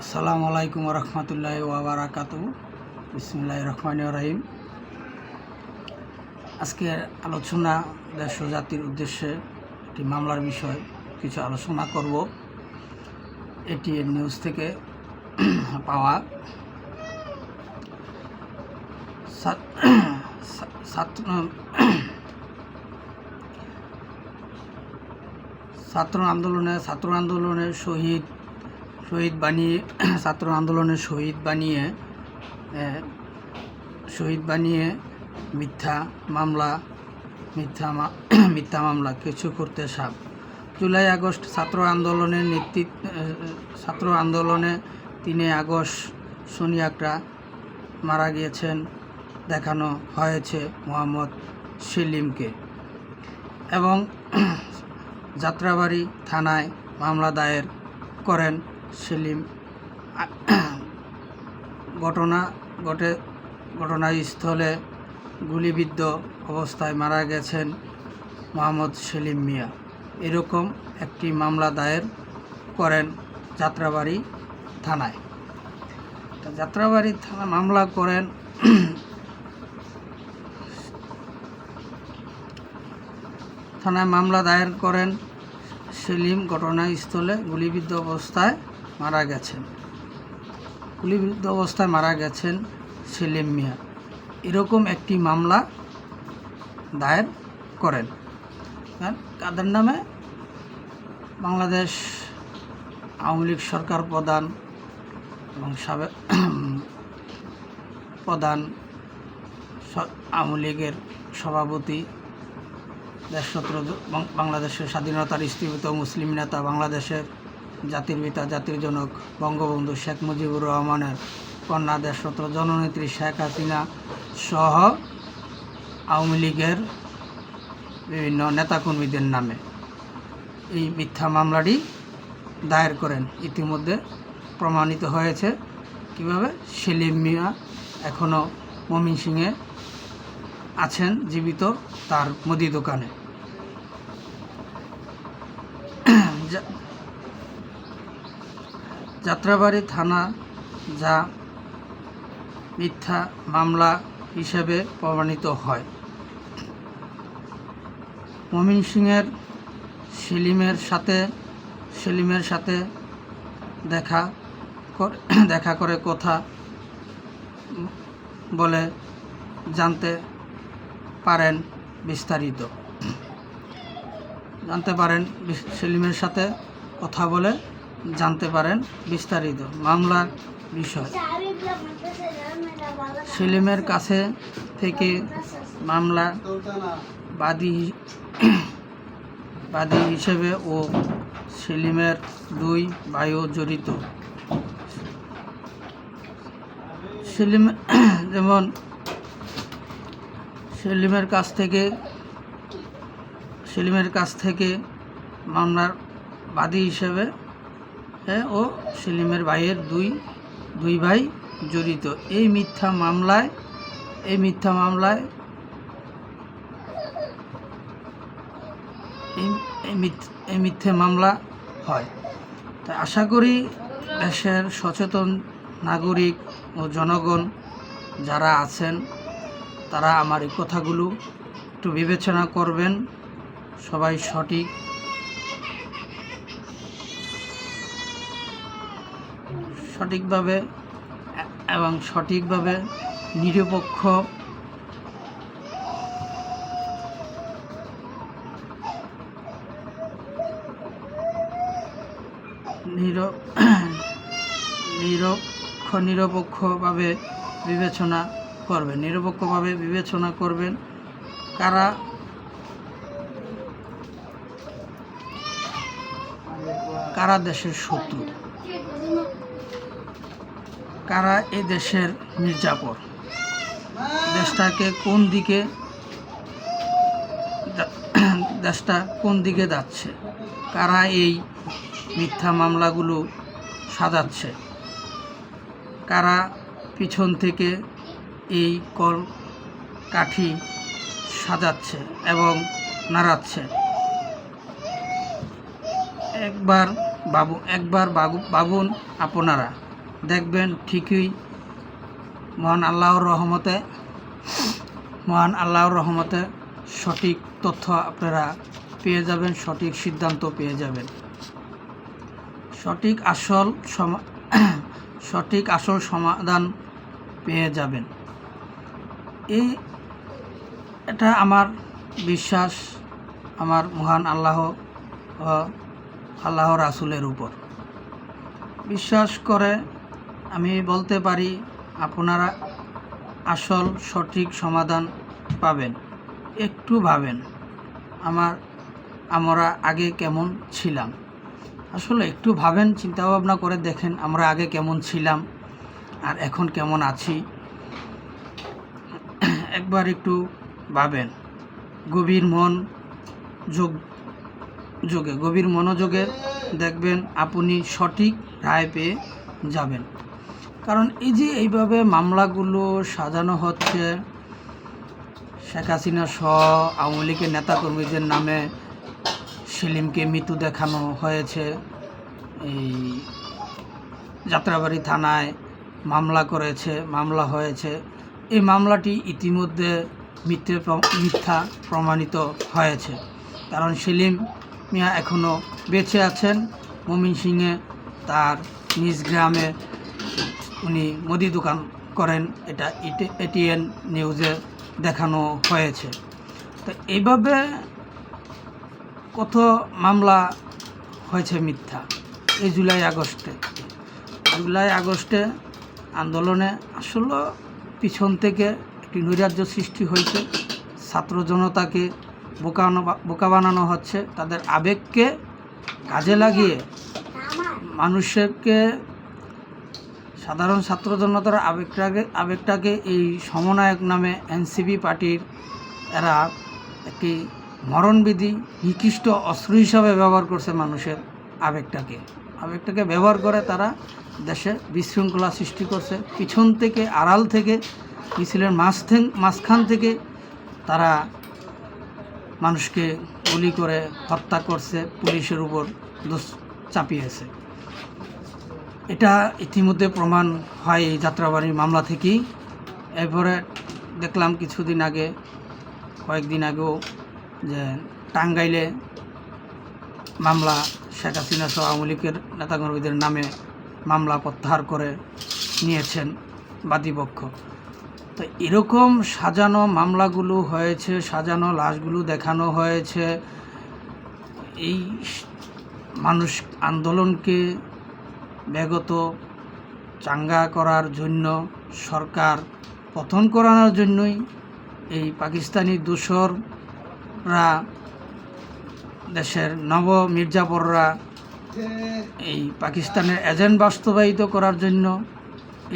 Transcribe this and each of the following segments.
আসসালামু আলাইকুম রহমতুল্লাহ ওবরাকাত বিসমুল্লাহ রহমান রহিম। আজকের আলোচনা দেশ জাতির উদ্দেশ্যে একটি মামলার বিষয়। কিছু আলোচনা করব। এটি নিউজ থেকে পাওয়া। ছাত্র আন্দোলনে ছাত্র আন্দোলনের শহীদ শহীদ বানিয়ে, ছাত্র আন্দোলনের শহীদ বানিয়ে শহীদ বানিয়ে মিথ্যা মামলা, মিথ্যা মিথ্যা মামলা কিছু করতে সাপ। জুলাই, আগস্ট, ছাত্র আন্দোলনের নেতৃত্ব ছাত্র আন্দোলনে তিনে আগস্ট সোনিয়াকরা মারা গিয়েছেন দেখানো হয়েছে মোহাম্মদ সেলিমকে। এবং যাত্রাবাড়ি থানায় মামলা দায়ের করেন সেলিম ঘটনা ঘটে, ঘটনাস্থলে গুলিবিদ্ধ অবস্থায় মারা গেছেন মোহাম্মদ সেলিম মিয়া। এরকম একটি মামলা দায়ের করেন যাত্রাবাড়ি থানায়। যাত্রাবাড়ি থানা মামলা করেন থানায় মামলা দায়ের করেন সেলিম। ঘটনাস্থলে গুলিবিদ্ধ অবস্থায় মারা গেছেন। গুলিবিদ্ধ অবস্থায় মারা গেছেন সেলিম মিয়া। এরকম একটি মামলা দায়ের করেন। আর কাদের নামে? বাংলাদেশ আওয়ামী লীগ সরকার প্রধান এবং সাবেক প্রধান আওয়ামী লীগের সভাপতি দেশত্র বাংলাদেশের স্বাধীনতার স্থীপিত মুসলিম নেতা, বাংলাদেশের জাতির পিতা, জাতির জনক, বঙ্গবন্ধু শেখ মুজিবুর রহমানের কন্যা দেশত্র জননেত্রী শেখ হাসিনা সহ আওয়ামী লীগের বিভিন্ন নেতাকর্মীদের নামে এই মিথ্যা মামলাটি দায়ের করেন। ইতিমধ্যে প্রমাণিত হয়েছে কীভাবে সেলিম মিয়া এখনও মমিন সিংয়ে আছেন, জীবিত তার মুদি দোকানে যা- যাত্রাবাড়ি থানা যা মিথ্যা মামলা হিসেবে প্রমাণিত হয়। ময়মনসিংহের সেলিমের সাথে সেলিমের সাথে দেখা দেখা করে কথা বলে জানতে পারেন বিস্তারিত। জানতে পারেন সেলিমের সাথে কথা বলে জানতে পারেন বিস্তারিত মামলার বিষয়। সেলিমের কাছে থেকে মামলা বাদী বাদী হিসেবে ও সেলিমের দুই ভাইও জড়িত। সেলিম, যেমন সেলিমের কাছ থেকে, সেলিমের কাছ থেকে মামলার বাদী হিসেবে ও সেলিমের ভাইয়ের দুই দুই ভাই জড়িত। এই মিথ্যা মামলায়, এই মিথ্যা মামলায়, এই মিথ্যে মামলা হয়। তাই আশা করি দেশের সচেতন নাগরিক ও জনগণ যারা আছেন, তারা আমার এই কথাগুলো একটু বিবেচনা করবেন। সবাই সঠিক সঠিকভাবে এবং সঠিকভাবে নিরপেক্ষ নির নিরক্ষ নিরপেক্ষভাবে বিবেচনা করবেন। নিরপেক্ষভাবে বিবেচনা করবেন কারা? কারা দেশের শত্রু? কারা এ দেশের মির্জাপর? দেশটাকে কোন দিকে দেশটা কোন দিকে যাচ্ছে? কারা এই মিথ্যা মামলাগুলো সাজাচ্ছে? কারা পিছন থেকে এই কল কাঠি সাজাচ্ছে এবং নাড়াচ্ছে? একবার বাবু একবার বাবু, বাবুন, আপনারা। দেখবেন ঠিকই মহান আল্লাহর রহমতে, মহান আল্লাহর রহমতে সঠিক তথ্য আপনারা পেয়ে যাবেন, সঠিক সিদ্ধান্ত পেয়ে যাবেন। সঠিক আসল সঠিক আসল সমাধান পেয়ে যাবেন। এই, এটা আমার বিশ্বাস, আমার মহান আল্লাহ আল্লাহ রাসুলের উপর। বিশ্বাস করে আমি বলতে পারি আপনারা আসল সঠিক সমাধান পাবেন। একটু ভাবেন, আমার, আমরা আগে কেমন ছিলাম? আসলে একটু ভাবেন চিন্তা ভাবনা করে দেখেন আমরা আগে কেমন ছিলাম আর এখন কেমন আছি। একবার একটু ভাবেন, গভীর মন যোগ, যোগে, গভীর মনোযোগে দেখবেন আপনি সঠিক রায় পেয়ে যাবেন। কারণ এই যে এইভাবে মামলাগুলো সাজানো হচ্ছে, শেখ হাসিনা সহ আওয়ামী লীগের নেতাকর্মীদের নামে সেলিমকে মৃত্যু দেখানো হয়েছে। এই যাত্রাবাড়ি থানায় মামলা করেছে, মামলা হয়েছে। এই মামলাটি ইতিমধ্যে মিথ্যে মিথ্যা প্রমাণিত হয়েছে। কারণ সেলিম মিয়া এখনও বেঁচে আছেন। মমিন সিংয়ে তার নিজ গ্রামে উনি মুদি দোকান করেন, এটা এটিএন নিউজে দেখানো হয়েছে। তো এইভাবে কত মামলা হয়েছে মিথ্যা এই জুলাই আগস্টে। জুলাই আগস্টে আন্দোলনে আসলে পিছন থেকে একটি নৈরাজ্য সৃষ্টি হয়েছে। ছাত্র জনতাকে বোকানো বোকা বানানো হচ্ছে। তাদের আবেগকে কাজে লাগিয়ে মানুষকে সাধারণ ছাত্র জনতার আবেগটাকে আবেগটাকে এই সমনায়ক নামে এনসিপি পার্টির এরা একটি মরণবিধি, নিকৃষ্ট অস্ত্র হিসাবে ব্যবহার করছে মানুষের আবেগটাকে। আবেগটাকে ব্যবহার করে তারা দেশে বিশৃঙ্খলা সৃষ্টি করছে। পিছন থেকে, আড়াল থেকে, মিছিলের মাঝ থেকে মাঝখান থেকে তারা মানুষকে গুলি করে হত্যা করছে, পুলিশের উপর দোষ চাপিয়েছে। এটা ইতিমধ্যে প্রমাণ হয় এই যাত্রাবাড়ির মামলা থেকেই। এরপরে দেখলাম কিছুদিন আগে, কয়েকদিন আগেও যে টাঙ্গাইলে মামলা, শেখ হাসিনা সহ আওয়ামী লীগের নেতাকর্মীদের নামে মামলা প্রত্যাহার করে নিয়েছেন বাদীপক্ষ তো এরকম সাজানো মামলাগুলো হয়েছে, সাজানো লাশগুলো দেখানো হয়েছে। এই মানুষ আন্দোলনকে ব্যাগত চাঙ্গা করার জন্য সরকার পতন করানোর জন্যই এই পাকিস্তানি দোসররা, দেশের নব মির্জাপররা এই পাকিস্তানের এজেন্ট বাস্তবায়িত করার জন্য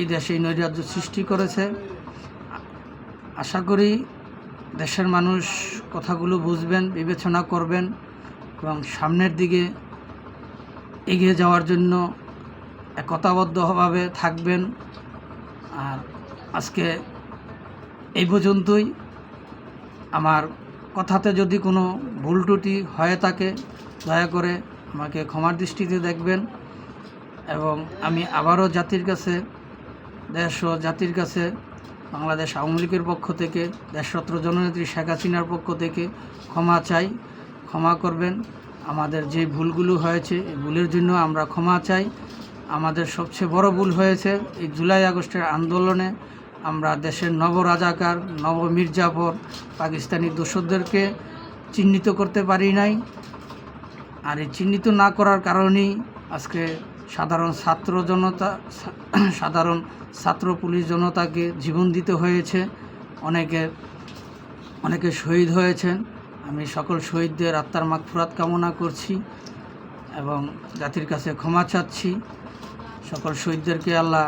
এই দেশে নৈরাজ্য সৃষ্টি করেছে। আশা করি দেশের মানুষ কথাগুলো বুঝবেন, বিবেচনা করবেন এবং সামনের দিকে এগিয়ে যাওয়ার জন্য একতাবদ্ধভাবে থাকবেন। আর আজকে এই পর্যন্তই। আমার কথাতে যদি কোনো ভুল ত্রুটি হয়ে থাকে, দয়া করে আমাকে ক্ষমার দৃষ্টিতে দেখবেন। এবং আমি আবারও জাতির কাছে, দেশ ও জাতির কাছে, বাংলাদেশ আওয়ামী লীগের পক্ষ থেকে দেশরত্র জননেত্রী শেখ হাসিনার পক্ষ থেকে ক্ষমা চাই, ক্ষমা করবেন। আমাদের যে ভুলগুলো হয়েছে, এই ভুলের জন্য আমরা ক্ষমা চাই। আমাদের সবচেয়ে বড় ভুল হয়েছে। এই জুলাই আগস্টের আন্দোলনে আমরা দেশের নব রাজাকার নব মির্জাফর পাকিস্তানি দোসরদেরকে চিহ্নিত করতে পারি নাই। আর এই চিহ্নিত না করার কারণেই আজকে সাধারণ ছাত্র জনতা, সাধারণ ছাত্র পুলিশ জনতাকে জীবন দিতে হয়েছে। অনেকে অনেকে শহীদ হয়েছেন। আমি সকল শহীদদের আত্মার মাগফুরাত কামনা করছি এবং জাতির কাছে ক্ষমা চাচ্ছি। সকল শহীদদেরকে আল্লাহ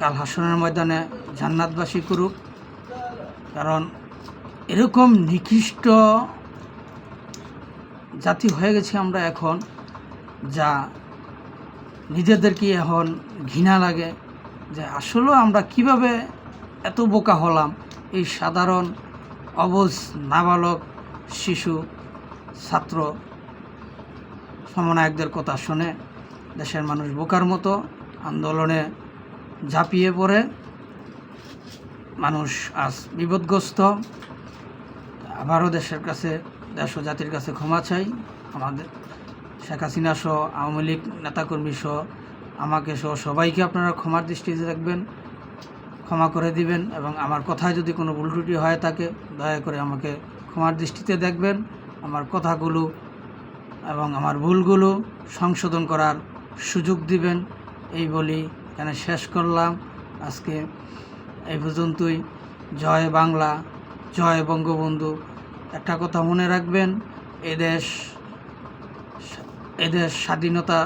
কাল হাসনের ময়দানে জান্নাতবাসী করুক। কারণ এরকম নিকৃষ্ট জাতি হয়ে গেছি আমরা এখন, যা নিজেদেরকে এখন ঘৃণা লাগে যে আসলেও আমরা কীভাবে এত বোকা হলাম। এই সাধারণ অবুঝ নাবালক শিশু, ছাত্র, সমনায়কদের কথা শুনে দেশের মানুষ বোকার মতো আন্দোলনে ঝাঁপিয়ে পড়ে। মানুষ আজ বিপদগ্রস্ত। আবারও দেশের কাছে, দেশ ও জাতির কাছে ক্ষমা চাই। আমাদের শেখ হাসিনা সহ আওয়ামী লীগ নেতাকর্মী সহ আমাকে সহ সবাইকে আপনারা ক্ষমার দৃষ্টিতে রাখবেন ক্ষমা করে দিবেন এবং আমার কথায় যদি কোনো ভুল ত্রুটি হয়ে থাকে দয়া করে আমাকে ক্ষমার দৃষ্টিতে দেখবেন। আমার কথাগুলো এবং আমার ভুলগুলো সংশোধন করার সুযোগ দিবেন। এই বলি এখানে শেষ করলাম। আজকে এই পর্যন্তই। জয় বাংলা, জয় বঙ্গবন্ধু। একটা কথা মনে রাখবেন এদেশ এদেশ স্বাধীনতা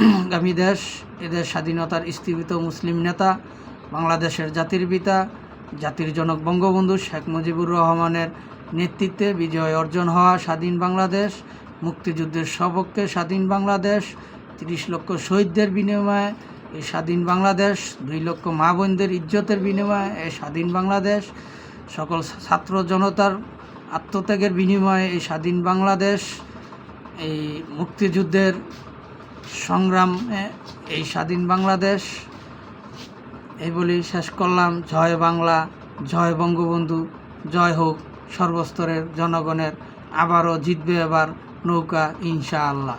স্বাধীনতাগামী দেশ এদেশ স্বাধীনতার স্থীপিত মুসলিম নেতা, বাংলাদেশের জাতির পিতা, জাতির জনক বঙ্গবন্ধু শেখ মুজিবুর রহমানের নেতৃত্বে বিজয় অর্জন হওয়া স্বাধীন বাংলাদেশ, মুক্তিযুদ্ধের সপক্ষে স্বাধীন বাংলাদেশ তিরিশ লক্ষ শহীদদের বিনিময়ে এই স্বাধীন বাংলাদেশ, দুই লক্ষ মা বোনদের ইজ্জতের বিনিময়ে এই স্বাধীন বাংলাদেশ, সকল ছাত্র জনতার আত্মত্যাগের বিনিময়ে এই স্বাধীন বাংলাদেশ, এই মুক্তিযুদ্ধের সংগ্রামে এই স্বাধীন বাংলাদেশ। এই বলি শেষ করলাম। জয় বাংলা, জয় বঙ্গবন্ধু, জয় হোক সর্বস্তরের জনগণের। আবারও জিতবে এবার নৌকা, ইনশাআল্লাহ।